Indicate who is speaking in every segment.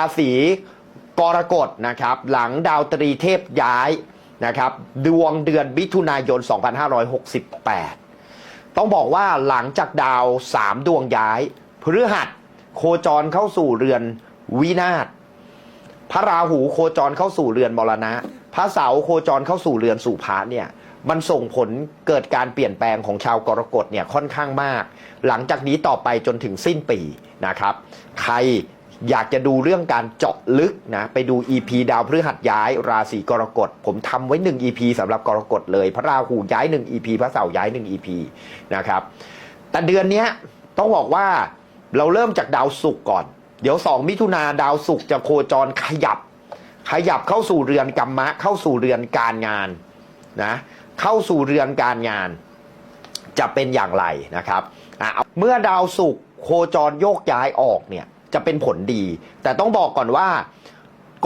Speaker 1: ราศีกรกฎนะครับหลังดาวตรีเทพย้ายนะครับดวงเดือนมิถุนายน 2568 ต้องบอกว่าหลังจากดาว 3 ดวงย้าย พฤหัสโคจรเข้าสู่เรือนวินาศพระราหูโคจรเข้าสู่เรือนมรณะ พระเสาร์โคจรเข้าสู่เรือนสุภาเนี่ยมันส่งผลเกิดการเปลี่ยนแปลงของชาวกรกฎเนี่ยค่อนข้างมาก หลังจากนี้ต่อไปจนถึงสิ้นปีนะครับ ใคร อยากจะดูเรื่องการเจาะลึกนะไปดู EP ดาวพฤหัสย้าย ราศีกรกฎ ผมทำไว้ 1 EP สำหรับกรกฎเลย พระราหูย้าย 1 EP พระเสาร์ย้าย 1 EP นะครับแต่เดือนนี้ต้องบอกว่าเราเริ่มจากดาวศุกร์ก่อน เดี๋ยว 2 มิถุนาดาวศุกร์จะโคจรขยับ ขยับเข้าสู่เรือนกรรมะ เข้าสู่เรือนการงานนะเข้าสู่เรือนการงาน จะเป็นอย่างไรนะครับเมื่อดาวศุกร์โคจรโยกย้ายออกเนี่ย จะเป็นผลดี แต่ต้องบอกก่อนว่า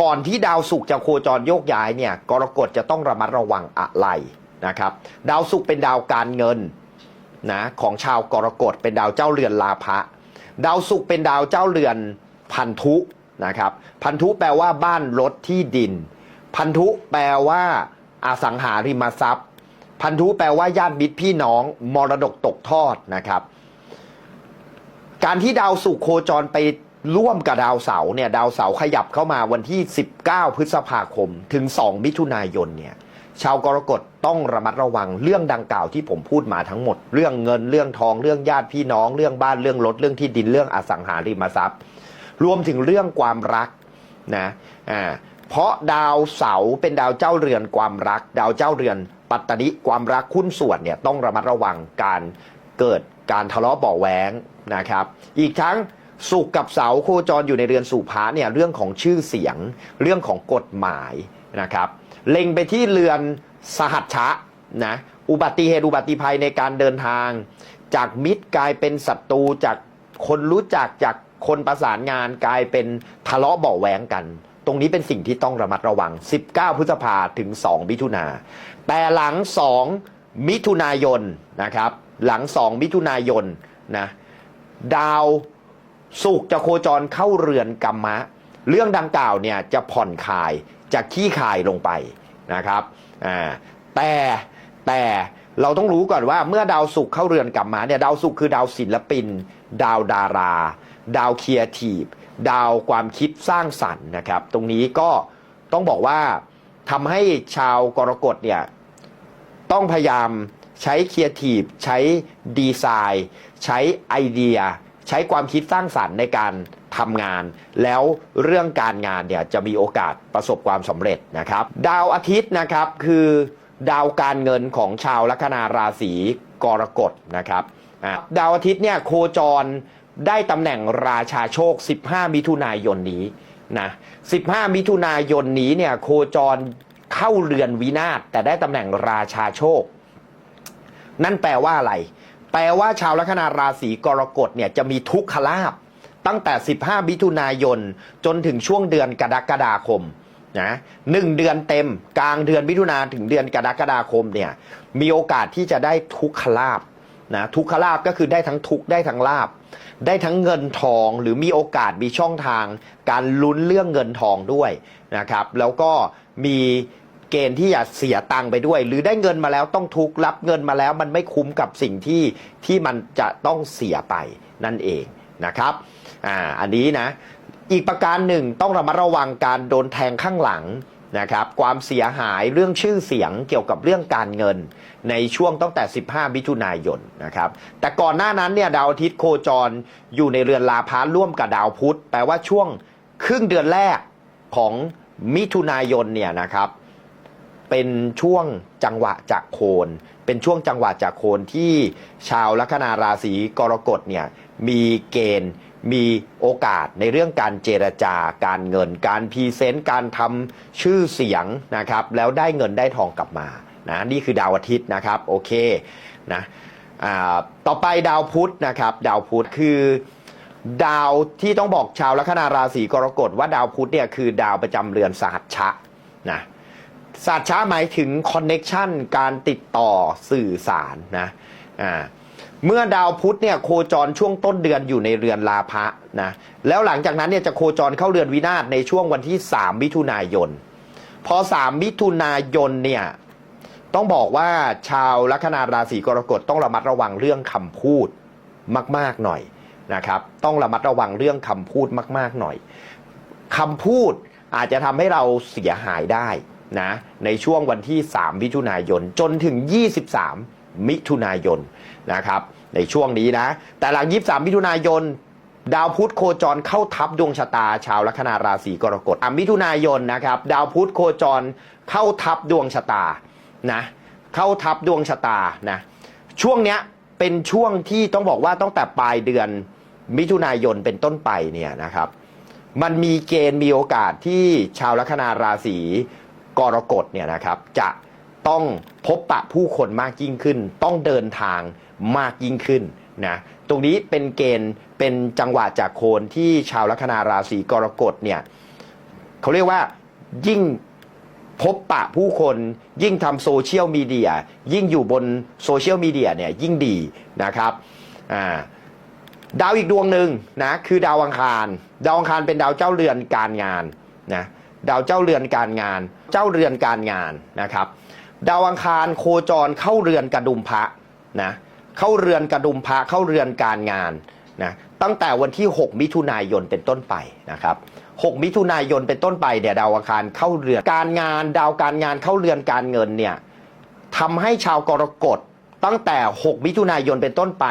Speaker 1: ก่อนที่ดาวศุกร์จะโคจรโยกย้ายเนี่ยกรกฎจะต้องระมัดระวังอะไรนะครับ ดาวศุกร์เป็นดาวการเงินนะของชาวกรกฎเป็นดาวเจ้าเรือนลาภะดาวศุกร์เป็นดาวเจ้าเรือนพันธุนะครับ พันธุแปลว่าบ้านรถที่ดิน พันธุแปลว่าอสังหาริมทรัพย์ พันธุแปลว่าญาติมิตรพี่น้องมรดกตกทอดนะครับ การที่ดาวศุกร์โคจรไป ร่วมกับดาวเสาร์เนี่ยดาวเสาร์ขยับเข้ามาวันที่ 19 พฤษภาคมถึง 2 มิถุนายนเนี่ยชาวกรกฎต้องระมัดระวังเรื่องดังกล่าวที่ผมพูดมาทั้งหมด เรื่องเงินเรื่องทองเรื่องญาติพี่น้อง เรื่องบ้านเรื่องรถเรื่องที่ดินเรื่องอสังหาริมทรัพย์ รวมถึงเรื่องความรักนะอ่าเพราะดาวเสาร์เป็นดาวเจ้าเรือนความรัก ดาวเจ้าเรือนปัตตนิความรักคุ้นส่วนเนี่ยต้องระมัดระวังการเกิดการทะเลาะเบาะแว้งนะครับ อีกทั้ง สุขกับเสาโคจรอยู่ในเรือนสู่พระเนี่ยเรื่องของชื่อเสียง เรื่องของกฎหมายนะครับเล็งไปที่เรือนสหัชชะนะอุบัติเหตุอุบัติภัยในการเดินทาง จากมิตรกลายเป็นศัตรูจากคนรู้จักจากคนประสานงานกลายเป็นทะเลาะเบาะแว้งกัน ตรงนี้เป็นสิ่งที่ต้องระมัดระวัง 19 พฤษภาถึง 2 มิถุนาแต่หลัง 2 มิถุนายนนะครับหลัง 2 มิถุนายนนะดาว สุกร์จะโคจรเข้าเรือนกรรมะ เรื่องดังกล่าวเนี่ยจะผ่อนคลายจะขี้คายลงไปนะครับอ่าแต่แต่เราต้องรู้ก่อนว่าเมื่อดาวศุกร์เข้าเรือนกรรมะเนี่ยดาวศุกร์คือดาวศิลปิน ดาวดารา ดาวเคียร์ทีฟดาวความคิดสร้างสรรค์นะครับ ตรงนี้ก็ต้องบอกว่าทำให้ชาวกรกฎเนี่ยต้องพยายามใช้เครีเอทีฟใช้ดีไซน์ ใช้ไอเดีย ใช้ความคิดสร้างสรรค์ในการทำงาน แล้วเรื่องการงานเนี่ยจะมีโอกาสประสบความสำเร็จนะครับ ดาวอาทิตย์นะครับคือดาวการเงินของชาวลัคนาราศีกรกฎนะครับดาวอาทิตย์เนี่ยโคจรได้ตำแหน่งราชาโชค 15 มิถุนายนนี้นะ 15 มิถุนายนนี้เนี่ยโคจรเข้าเรือนวินาศแต่ได้ตำแหน่งราชาโชค นั่นแปลว่าอะไร แปลว่าชาวลัคนาราศีกรกฎเนี่ยจะมีทุกขลาบตั้งแต่ 15มิถุนายน จนถึงช่วงเดือนกรกฎาคมนะหนึ่งเดือนเต็มกลางเดือนมิถุนาถึงเดือนกรกฎาคมเนี่ยมีโอกาสที่จะได้ทุกขลาบนะทุกขลาบก็คือได้ทั้งทุกได้ทั้งลาบ ได้ทั้งเงินทองหรือมีโอกาสมีช่องทาง การลุ้นเรื่องเงินทองด้วยนะครับ แล้วก็มี เกณฑ์ที่จะเสียตังค์ไปด้วย หรือได้เงินมาแล้วต้องทุกรับเงินมาแล้วมันไม่คุ้มกับสิ่งที่ที่มันจะต้องเสียไปนั่นเองนะครับอ่าอันนี้นะอีกประการหนึ่งต้องระมัดระวังการโดนแทงข้างหลังนะครับความเสียหายเรื่องชื่อเสียงเกี่ยวกับเรื่องการเงิน ในช่วงตั้งแต่ 15 มิถุนายนนะครับแต่ก่อนหน้านั้นเนี่ยดาวอาทิตย์โคจรอยู่ในเรือนลาพาร่วมกับดาวพุธแปลว่าช่วงครึ่งเดือนแรกของมิถุนายนเนี่ยนะครับ เป็นช่วงจังหวะจากโคน เป็นช่วงจังหวะจากโคนที่ชาวลัคนาราศีกรกฎเนี่ยมีเกณฑ์มีโอกาสในเรื่องการเจรจาการเงิน การพรีเซนต์การทำชื่อเสียงนะครับ แล้วได้เงินได้ทองกลับมานะนี่คือดาวอาทิตย์นะครับโอเคนะต่อไปดาวพุธนะครับ ดาวพุธคือดาวที่ต้องบอกชาวลัคนาราศีกรกฎว่าดาวพุธเนี่ยคือดาวประจำเรือนสหัชชะนะ สหัชชะหมายถึงคอนเน็ชันการติดต่อสื่อสารนะอ่าเมื่อดาวพุธเนี่ยโคจรช่วงต้นเดือนอยู่ในเรือนลาภะนะแล้วหลังจากนั้นเนี่ยจะโคจรเข้าเรือนวินาศในช่วงวันที่ 3 มิถุนายน พอ 3 มิถุนายนเนี่ยต้องบอกว่าชาวลัคนาราศีกรกฎต้องระมัดระวังเรื่องคำพูดมาก ๆหน่อยนะครับ ต้องระมัดระวังเรื่องคำพูดมาก ๆหน่อยคำพูดอาจจะทำให้เราเสียหายได้ นะในช่วงวันที่ 3 มิถุนายน จนถึง 23 มิถุนายนนะครับในช่วงนี้นะ แต่หลัง 23 มิถุนายน ดาวพุธโคจรเข้าทับดวงชะตา ชาวลัคนาราศีกรกฎอะมิถุนายนนะครับดาวพุธโคจรเข้าทับดวงชะตานะเข้าทับดวงชะตานะช่วงเนี้ยเป็นช่วงที่ต้องบอกว่าตั้งแต่ปลายเดือนมิถุนายนเป็นต้นไปเนี่ยนะครับ มันมีเกณฑ์มีโอกาสที่ชาวลัคนาราศี กรกฎเนี่ยนะครับจะต้องพบปะผู้คนมากยิ่งขึ้น ต้องเดินทางมากยิ่งขึ้นนะตรงนี้เป็นเกณฑ์เป็นจังหวะจากโคนที่ชาวลัคนาราศีกรกฎเนี่ยเขาเรียกว่ายิ่งพบปะผู้คนยิ่งทำโซเชียลมีเดียยิ่งอยู่บนโซเชียลมีเดียเนี่ยยิ่งดีนะครับาดาวอีกดวงหนึ่งนะคือดาวอังคาร ดาวอังคารเป็นดาวเจ้าเรือนการงานนะ ดาวเจ้าเรือนการงาน เจ้าเรือนการงานนะครับ ดาวอังคารโคจรเข้าเรือนกระดุมพระนะเข้าเรือนกระดุมพระเข้าเรือนการงานนะตั้งแต่วันที่ 6 มิถุนายนเป็นต้นไปนะครับ 6 มิถุนายนเป็นต้นไปเดี๋ยวดาวอังคารเข้าเรือนการงาน ดาวการงานเข้าเรือนการเงินเนี่ยทำให้ชาวกรกฎตั้งแต่ 6 มิถุนายนเป็นต้นไป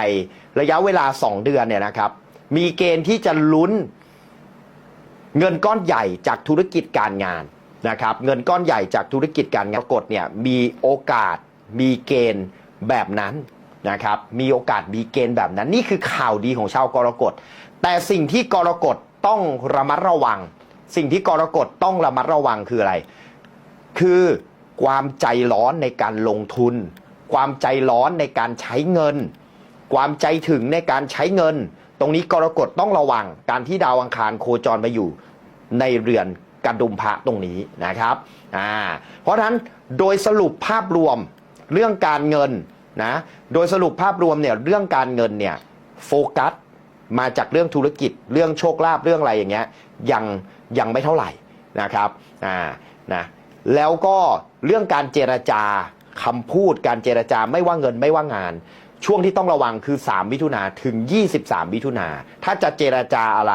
Speaker 1: ระยะเวลา 2 เดือนเนี่ยนะครับ มีเกณฑ์ที่จะลุ้น เงินก้อนใหญ่จากธุรกิจการงานนะครับเงินก้อนใหญ่จากธุรกิจการงานกรกฎเนี่ยมีโอกาสมีเกณฑ์แบบนั้นนะครับมีโอกาสมีเกณฑ์แบบนั้น นี่คือข่าวดีของชาวกรกฎ แต่สิ่งที่กรกฎต้องระมัดระวัง สิ่งที่กรกฎต้องระมัดระวังคืออะไร คือความใจร้อนในการลงทุน ความใจร้อนในการใช้เงิน ความใจถึงในการใช้เงิน ตรงนี้กรกฎต้องระวังการที่ดาวอังคารโคจรมาอยู่ในเรือนกระดุมพระตรงนี้นะครับอ่าเพราะฉะนั้นโดยสรุปภาพรวมเรื่องการเงินนะโดยสรุปภาพรวมเนี่ยเรื่องการเงินเนี่ยโฟกัสมาจากเรื่องธุรกิจเรื่องโชคลาภเรื่องอะไรอย่างเงี้ยยังยังไม่เท่าไหร่นะครับอ่านะแล้วก็เรื่องการเจรจาคำพูดการเจรจาไม่ว่าเงินไม่ว่างาน ช่วงที่ต้องระวังคือ 3 มิถุนาถึง 23 มิถุนาถ้าจะเจรจาอะไร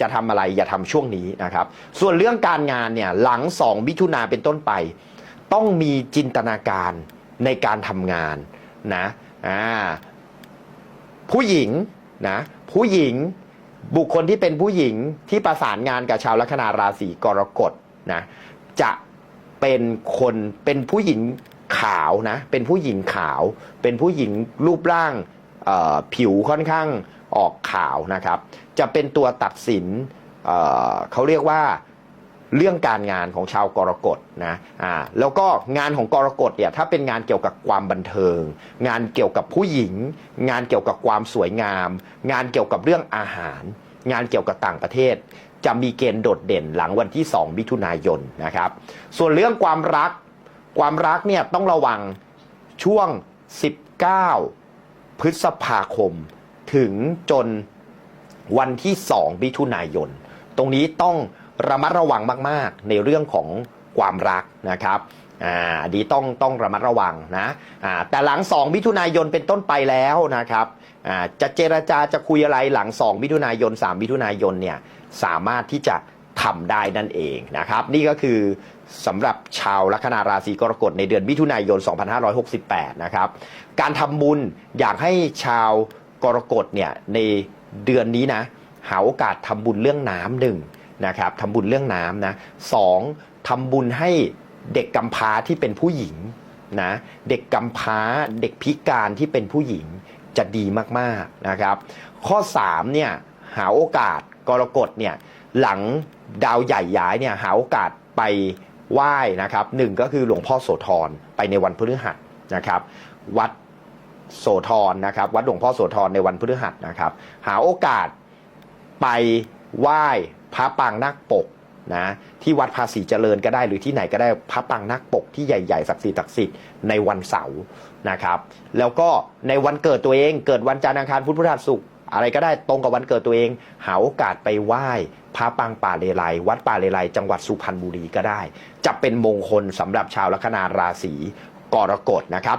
Speaker 1: จะทำอะไรอย่าทำช่วงนี้นะครับ ส่วนเรื่องการงานเนี่ยหลัง 2 มิถุนาเป็นต้นไป ต้องมีจินตนาการในการทำงานนะอ่าผู้หญิงนะผู้หญิงบุคคลที่เป็นผู้หญิงที่ประสานงานกับชาวลัคนาราศีกรกฎนะจะเป็นคนเป็นผู้หญิง ขาวนะ เป็นผู้หญิงขาว เป็นผู้หญิงรูปร่างผิวค่อนข้างออกขาวนะครับ จะเป็นตัวตัดสินเเขาเรียกว่าเรื่องการงานของชาวกรกฎนะอ่าแล้วก็งานของกรกฎเนี่ยถ้าเป็นงานเกี่ยวกับความบันเทิง งานเกี่ยวกับผู้หญิง งานเกี่ยวกับความสวยงาม งานเกี่ยวกับเรื่องอาหาร งานเกี่ยวกับต่างประเทศ จะมีเกณฑ์โดดเด่นหลังวันที่ 2 มิถุนายนนะครับ ส่วนเรื่องความรัก ความรักเนี่ยต้องระวังช่วง 19 พฤษภาคม ถึงจนวันที่ 2 มิถุนายน ตรงนี้ต้องระมัดระวังมาก ๆ ในเรื่องของความรักนะครับอ่าอันนี้ต้องต้องระมัดระวังนะอ่าแต่หลัง 2 มิถุนายนเป็นต้นไปแล้วนะครับอ่าจะเจรจาจะคุยอะไรหลัง 2 มิถุนายน 3 มิถุนายนเนี่ยสามารถที่จะ ทำได้นั่นเองนะครับ นี่ก็คือสำหรับชาวลัคนาราศีกรกฎในเดือนมิถุนายน 2568 นะครับ การทำบุญอยากให้ชาวกรกฎเนี่ยในเดือนนี้นะหาโอกาสทำบุญเรื่องน้ำหนึ่งนะครับทำบุญเรื่องน้ำนะสองทำบุญให้เด็กกำพร้าที่เป็นผู้หญิงนะเด็กกำพร้าเด็กพิการที่เป็นผู้หญิงจะดีมากๆนะครับ ข้อ3เนี่ยหาโอกาสกรกฎเนี่ย หลังดาวใหญ่ย้ายเนี่ยหาโอกาสไปไหว้นะครับหนึ่งก็คือหลวงพ่อโสธรไปในวันพฤหัสนะครับ วัดโสธรนะครับ วัดหลวงพ่อโสธรในวันพฤหัสนะครับ หาโอกาสไปไหว้พระปางนาคปกนะที่วัดภาษีเจริญก็ได้หรือที่ไหนก็ได้พระปางนักปกที่ใหญ่ๆศักดิ์สิทธิ์ศักดิ์สิทธิ์ในวันเสาร์นะครับ แล้วก็ในวันเกิดตัวเองเกิดวันจันทร์อังคารพุธพฤหัสศุกร์ อะไรก็ได้ตรงกับวันเกิดตัวเอง หาโอกาสไปไหว้พระปางป่าเลไลวัดป่าเลไลจังหวัดสุพรรณบุรีก็ได้ จะเป็นมงคลสำหรับชาวลัคนาราศีกรกฎนะครับ